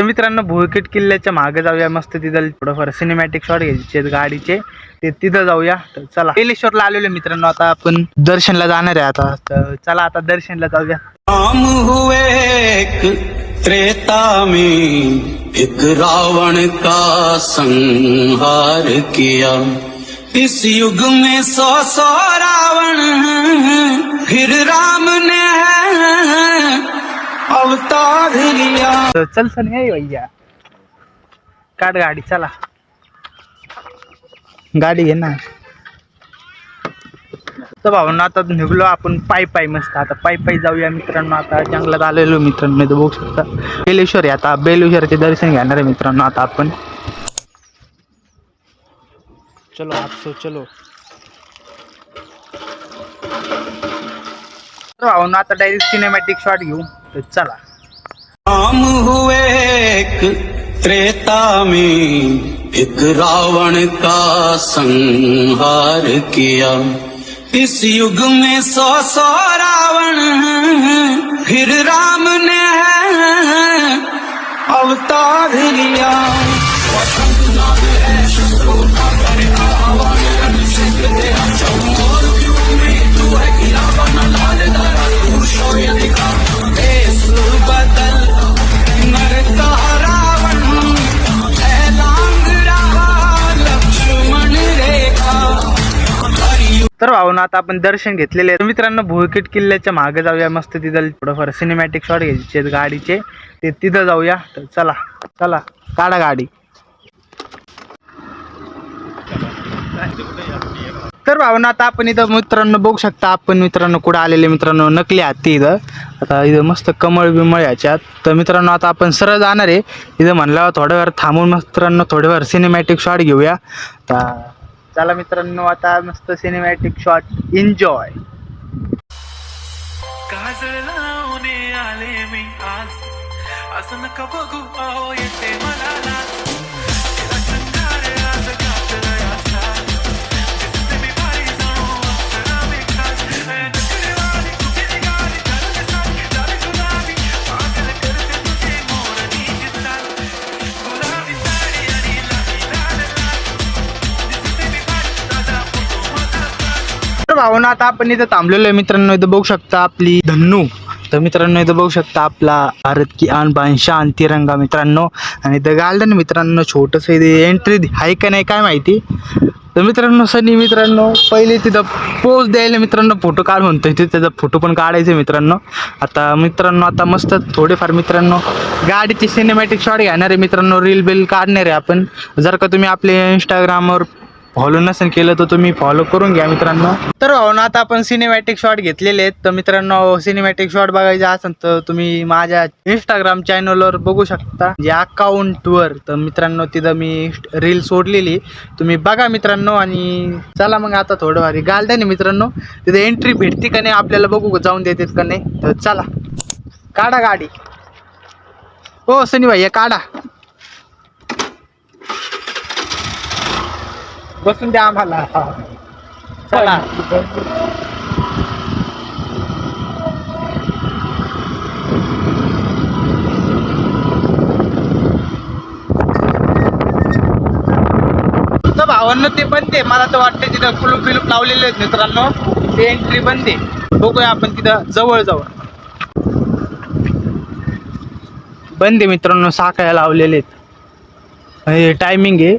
तर मित्रांनो भुईकेट किल्ल्याच्या मागे जाऊया मस्त तिथं. थोडंफार सिनेमॅटिक शॉट घ्यायचे गाडीचे. ते तिथं जाऊया. तर चला. बेलेश्वरला आलेलो मित्रांनो आता आपण दर्शनला जाणार आहे आता. तर चला आता दर्शनला जाऊया. राम हुए एक त्रेता में एक रावण का संहार किया। इस युग में सौ सौ रावण फिर राम ने अवतार लिया तर चल चल ये भैया. काढ गाडी चला. गाडी घे ना. तर भावना आता निघलो आपण पायी पायी मस्त. आता पायी पायी जाऊया मित्रांनो. आता जंगलात आलेलो मित्रांनो. इथं बघू शकता. बेलेश्वर आहे आता. बेलेश्वरचे दर्शन घेणार आहे मित्रांनो आता आपण. चलो आपसो चलो. भावना आता डायरेक्ट सिनेमॅटिक शॉट घेऊ तर चला. राम हुए एक त्रेता में, एक रावण का संहार किया। इस युग में सौ सौ रावण फिर राम ने अवतार लिया। तर भावना आता आपण दर्शन घेतलेले आहे मित्रांनो भुईकेट किल्ल्याच्या मागे जाऊया मस्त तिथं. थोडंफार सिनेमॅटिक शॉट घ्यायचे गाडीचे. ते तिथं जाऊया. तर चला चला काढा गाडी. तर भावना आता आपण इथं मित्रांनो बघू शकता आपण मित्रांनो कुठं आलेले मित्रांनो नकली हत्ती इथं. आता इथं मस्त कमळ बिमळ याच्यात. तर मित्रांनो आता आपण सरळ जाणार आहे. इथं म्हणल्यावर थोड्या वेळ थांबून मित्रांनो थोड्या वेळ सिनेमॅटिक शॉट घेऊया. तर चला मित्रांनो आता मस्त सिनेमॅटिक शॉट एन्जॉय काजळ लावणे आले मी आज. असं नका बघू येते मला भावना आता आपण इथं थांबलेलो आहे. मित्रांनो इथं बघू शकता आपली धन्नू. तर मित्रांनो इथं बघू शकता आपला भारत की आन बांशान तिरंगा मित्रांनो. आणि इथं गार्डन मित्रांनो छोटंसं इथे एंट्री आहे का नाही काय माहिती? तर मित्रांनो सनी मित्रांनो पहिले तिथं पोज द्यायला मित्रांनो फोटो काढ म्हणतोय. तिथे त्याचा फोटो पण काढायचे मित्रांनो. आता मित्रांनो आता मस्त थोडेफार मित्रांनो गाडीचे सिनेमॅटिक शॉट घेणार आहे मित्रांनो. रील बिल काढणार आहे आपण. जर का तुम्ही आपले इंस्टाग्रामवर फॉलो नसेल केलं तर तुम्ही फॉलो करून घ्या मित्रांनो. तर भाऊ ना आता आपण सिनेमॅटिक शॉट घेतलेले आहेत. तर मित्रांनो सिनेमॅटिक शॉट बघायचे असेल तर तुम्ही माझ्या इंस्टाग्राम चॅनलवर बघू शकता. जे अकाउंटवर तर मित्रांनो तिथं मी रील सोडलेली. तुम्ही बघा मित्रांनो आणि चला मग आता थोडं भारी द्या मित्रांनो. तिथे एंट्री भेटते का नाही आपल्याला बघू जाऊन देतात का नाही. तर चला. काढा गाडी. हो सनी भाई काढा. बसून द्या आम्हाला. चला. भावांना ते बनते मला तर वाटतं तिथं कुलूप बिलूप लावलेले आहेत मित्रांनो. ते एंट्री बनते आहे बघूया आपण तिथं जवळ जवळ बंद मित्रांनो साखळ्या लावलेले आहेत. हे टायमिंग आहे.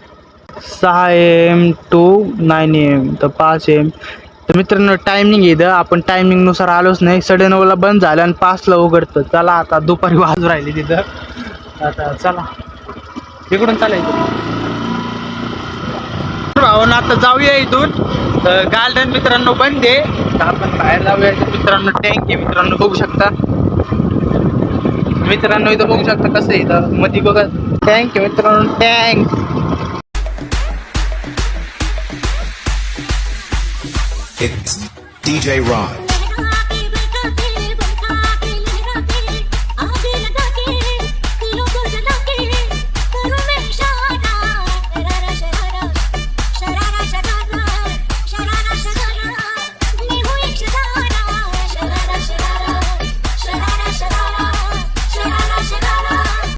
सहा एम टू नाईन एम तर पाच एम तर मित्रांनो टायमिंग आहे इथं. आपण टायमिंगनुसार आलोच नाही. साडे नऊला बंद झालं आणि पाचला उघडतं. चला आता दुपारी वाजू राहिली तिथं. आता चला. इकडून चालायचं भावना आता जाऊया इथून. गार्डन मित्रांनो बंद आहे. तर आपण बाहेर जाऊया. मित्रांनो टँक आहे. मित्रांनो बघू शकता. मित्रांनो इथं बघू शकता कसं इथं. मध्ये बघा. टँक आहे मित्रांनो टँक It's DJ Rod.